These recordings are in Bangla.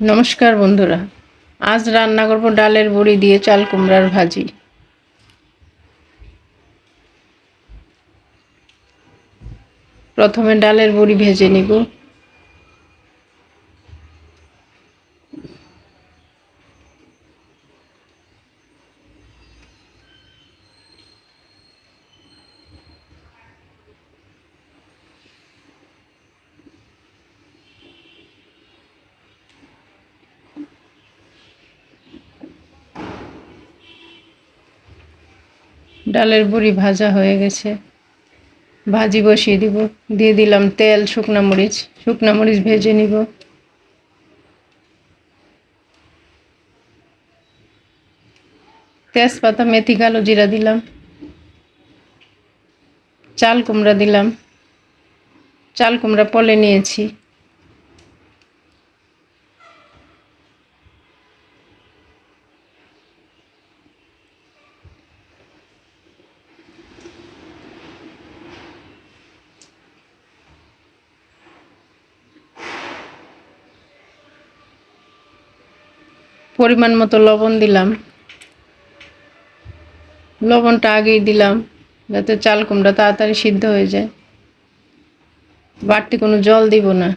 নমস্কার বন্ধুরা, আজ রান্না করব ডালের বড়ি দিয়ে চাল কুমড়ার ভাজি। প্রথমে ডালের বড়ি ভেজে নিব। ডালের বড়ি ভাজা হয়ে গেছে। ভাজি বসিয়ে দিব। দিয়ে দিলাম তেল, শুকনো মরিচ। শুকনো মরিচ ভেজে নিব। তেজপাতা, মেথি, কালো জিরা দিলাম। চাল কুমড়া দিলাম। চাল কুমড়া পলে নিয়েছি। পরিমাণ মতো লবণ দিলাম। লবণটা আগেই দিলাম, যাতে চাল কুমড়া তাড়াতাড়ি সিদ্ধ হয়ে যায়। বাড়তি কোনো জল দিব না।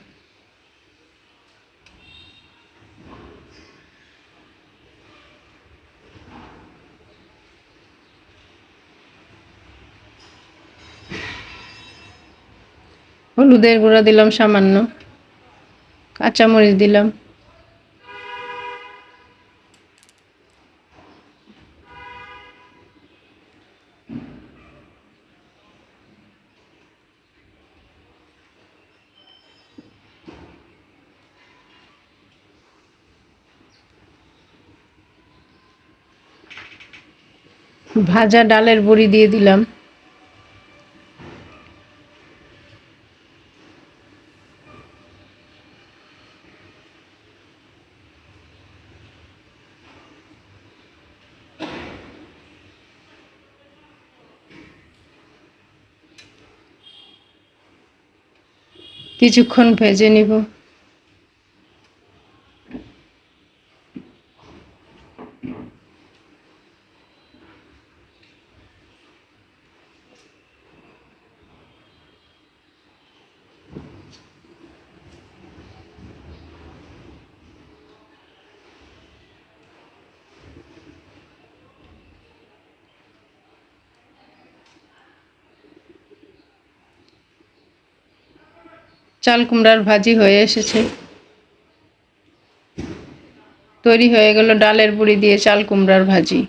হলুদের গুঁড়া দিলাম সামান্য। কাঁচামরিচ দিলাম। ভাজা ডালের বড়ি দিয়ে দিলাম। কিছুক্ষণ ভেজে নিব। চাল কুমড়ার ভাজি হয়ে এসেছে। তৈরি হয়ে গেল ডালের বুড়ি দিয়ে চাল কুমড়ার ভাজি।